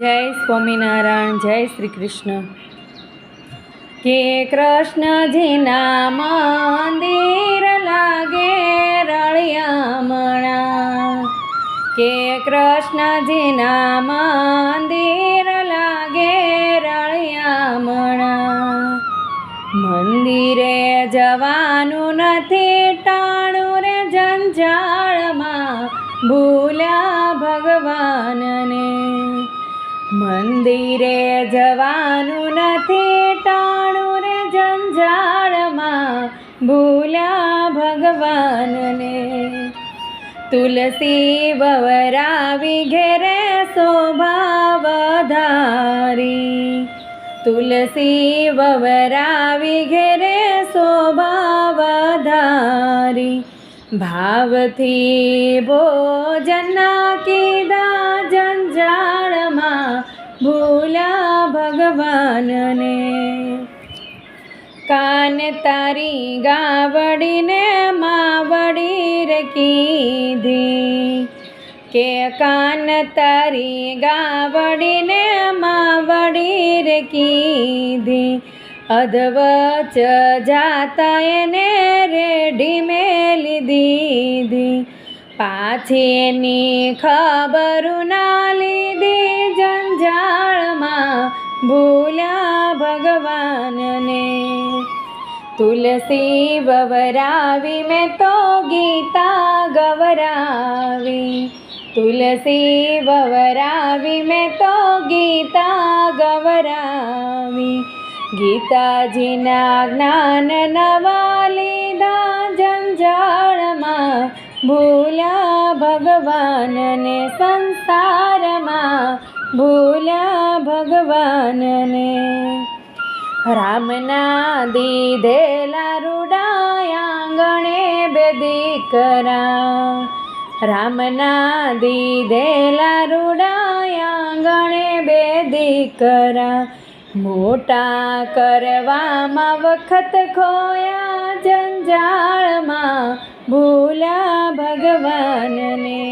જય સ્વામિનારાયણ, જય શ્રી કૃષ્ણ કે કૃષ્ણજીના મંદિર લાગે રળિયામણા. કે કૃષ્ણજીના મંદિર લાગે રળિયામણા. મંદિરે જવાનું નથી ટાણું રે જંજાળમાં. ભૂલ્યા ભગવાનને મંદિરે જવાનું નથી, ટાણું રે જંજાળમાં ભૂલ્યા ભગવાનને. તુલસી વવરાવી ઘેરે શોભા વધારી. તુલસી વવરાવી ઘેરે શોભા વધારી. ભાવથી ભોજનના કીધા જંજાળમાં ભૂલ્યા ભગવાનને. કાન તારી ગાવડીને માવડી રે કીધી. કે કાન તારી ગાવડીને માવડી રે કીધી. અધવચ જાતા એને રેડી મેલી દીધી. પાછી એની ખબર ના લીધી. જંજાળમાં ભૂલ્યા ભગવાનને. તુલસી વવરાવી મેં તો ગીતા ગવરાવી. તુલસી વવરાવી મેં તો ગીતા ગવરાવી. ગીતાજીના જ્ઞાન નવા લીધા જંજાળમાં. ભૂલ્યા ભગવાનને સંસારમાં ભૂલ્યા ભગવાનને. રામના દીધેલા રૂડાયાંગણે બે દીકરા. રામના દીધેલા રૂડાયાંગણે બે દીકરા. મોટા કરવામાં વખત ખોયા જંજાળમાં ભૂલ્યા ભગવાનને.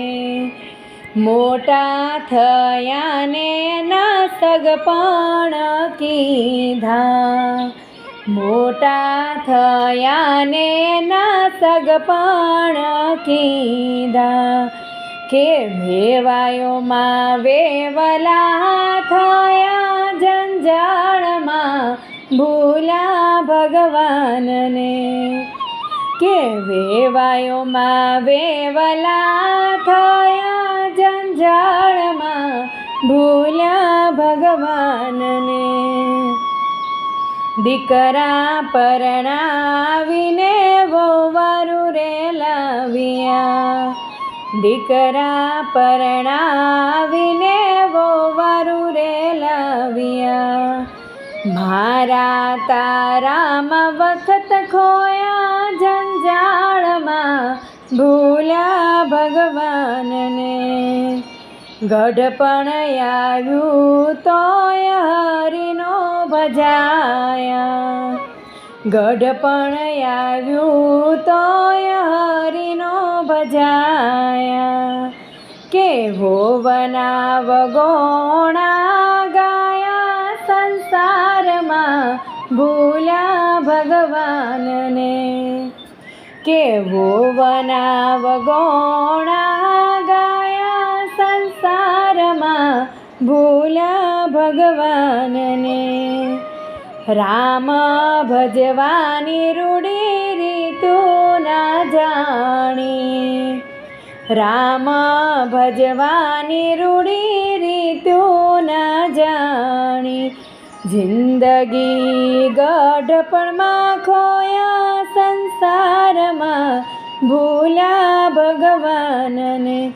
મોટા થયાને ના સગપણ કીધા. મોટા થયાને ના સગપણ કીધા કે વેવાયોમાં વેવલા થયા જંજાળમાં ભૂલા ભગવાનને. કે વેવાયોમાં વેવલા થયા ભૂલ્યા ભગવાનને. દીકરા પરણાવીને વોવારું રે લાવ્યા દીકરા પરણાવીને વોવારું રે લાવ્યા મારા તારામાં વખત ખોયા જંજાળમાં ભૂલ્યા ભગવાનને. ગઢપણ આવ્યું તોય હરિનો ભજાયા. ગઢપણ આવ્યું તોય હરિનો ભજાયા. કે હોવના વગોણા ગાયા સંસારમાં ભૂલ્યા ભગવાનને. કે હોવના વગોણા સંસારમાં ભૂલ્યા ભગવાનને. રામ ભજવાની રૂડી રીતો ના જાણી. રામ ભજવાની રૂડી રીતો ના જાણી. જિંદગી ગઢપણમાં ખોયા સંસારમાં ભૂલા ભગવાનને.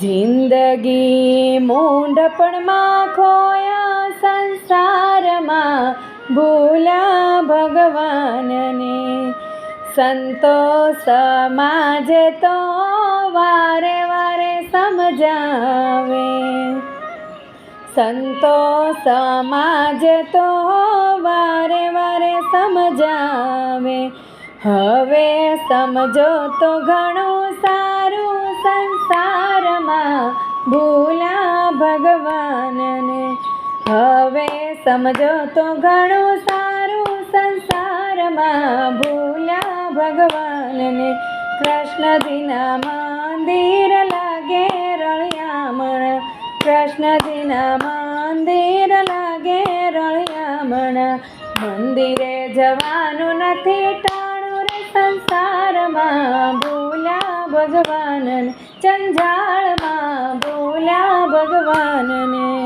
જિંદગી મૂંઢપણમાં ખોયા સંસારમાં. ભૂલા ભગવાનને સંતો સમાજ તો વારે વારે સમજાવે. સંતો સમાજ તો વારે વારે સમજાવે. હવે સમજો તો ઘણું સારું સંસારમાં ભૂલા ભગવાનને. હવે સમજો તો ઘણું સારું સંસારમાં ભૂલા ભગવાનને. કૃષ્ણજીના મંદિર લાગે રળિયામણ. કૃષ્ણજીના મંદિર લાગે રળિયામણ. મંદિરે જવાનું નથી સંસારમાં બોલ્યા ભગવાનને જંજાળમાં બોલ્યા ભગવાનને.